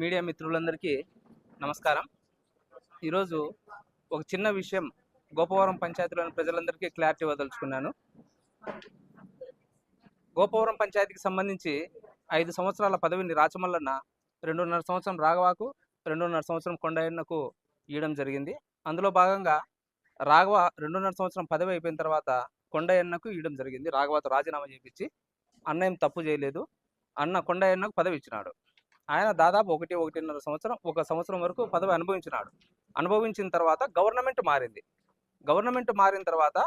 Media మిత్రులందరికీ నమస్కారం. ఈరోజు ఒక చిన్న విషయం గోపవరం పంచాయతీలోని ప్రజలందరికీ క్లారిటీ ఇవ్వదలుచుకున్నాను. గోపవరం పంచాయతీకి సంబంధించి ఐదు సంవత్సరాల పదవిని రాచమల్లన్న రెండున్నర సంవత్సరం రాఘవాకు రెండున్నర సంవత్సరం కొండయ్యన్నకు ఇవ్వడం జరిగింది. అందులో భాగంగా రాఘవ రెండున్నర సంవత్సరం పదవి అయిపోయిన తర్వాత కొండయ్యన్నకు ఇవ్వడం జరిగింది. రాఘవతో రాజీనామా చేయించి అన్న ఏం తప్పు చేయలేదు. అన్న కొండయ్యన్నకు పదవి ఇచ్చినాడు. ఆయన దాదాపు ఒకటి ఒకటిన్నర సంవత్సరం ఒక సంవత్సరం వరకు పదవి అనుభవించినాడు. అనుభవించిన తర్వాత గవర్నమెంట్ మారింది. గవర్నమెంట్ మారిన తర్వాత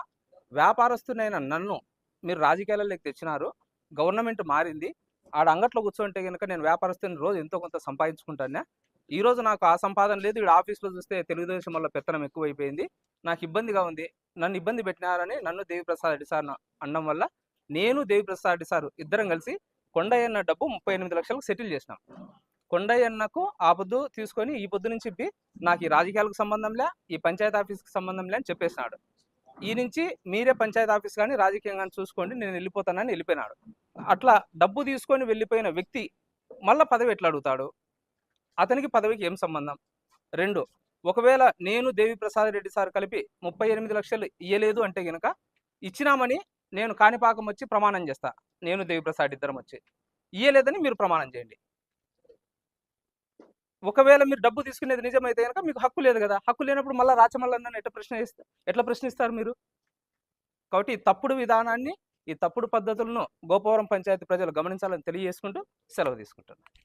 వ్యాపారస్తునైన నన్ను మీరు రాజకీయాలలోకి తెచ్చినారు. గవర్నమెంట్ మారింది. ఆడ అంగట్లో కూర్చుంటే కనుక నేను వ్యాపారస్తుని రోజు ఎంతో కొంత సంపాదించుకుంటానే ఈ రోజు నాకు ఆ సంపాదన లేదు. ఇక్కడ ఆఫీస్లో చూస్తే తెలుగుదేశం వల్ల పెత్తనం ఎక్కువైపోయింది. నాకు ఇబ్బందిగా ఉంది. నన్ను ఇబ్బంది పెట్టినారని నన్ను దేవిప్రసాద్ రెడ్డి సార్ అనడం వల్ల నేను దేవిప్రసాద్ రెడ్డి సార్ ఇద్దరం కలిసి కొండయ్యన్న డబ్బు ముప్పై ఎనిమిది లక్షలకు సెటిల్ చేసినాం. కొండయ్యన్నకు ఆ పొద్దు తీసుకొని ఈ పొద్దు నుంచి చెప్పి నాకు ఈ రాజకీయాలకు సంబంధంలే ఈ పంచాయతీ ఆఫీస్కి సంబంధంలే అని చెప్పేసినాడు. ఈ నుంచి మీరే పంచాయతీ ఆఫీస్ కానీ రాజకీయం కానీ చూసుకోండి నేను వెళ్ళిపోతానని వెళ్ళిపోయినాడు. అట్లా డబ్బు తీసుకొని వెళ్ళిపోయిన వ్యక్తి మళ్ళీ పదవి ఎట్లా అడుగుతాడు? అతనికి పదవికి ఏం సంబంధం? రెండు ఒకవేళ నేను దేవిప్రసాద్ రెడ్డి సార్ కలిపి ముప్పై ఎనిమిది లక్షలు ఇయ్యలేదు అంటే గనక ఇచ్చినామని నేను కాణిపాకం వచ్చి ప్రమాణం చేస్తా. నేను దేవిప్రసాద్ ఇద్దరం వచ్చి. ఇయ్యలేదని మీరు ప్రమాణం చేయండి. ఒకవేళ మీరు డబ్బు తీసుకునేది నిజమైతే కనుక మీకు హక్కు లేదు కదా. హక్కు లేనప్పుడు మళ్ళీ రాచమల్లన్న ఎట్లా ప్రశ్న ఎట్లా ప్రశ్నిస్తారు మీరు? కాబట్టి ఈ తప్పుడు విధానాన్ని ఈ తప్పుడు పద్ధతులను గోపవరం పంచాయతీ ప్రజలు గమనించాలని తెలియజేసుకుంటూ సెలవు తీసుకుంటున్నాను.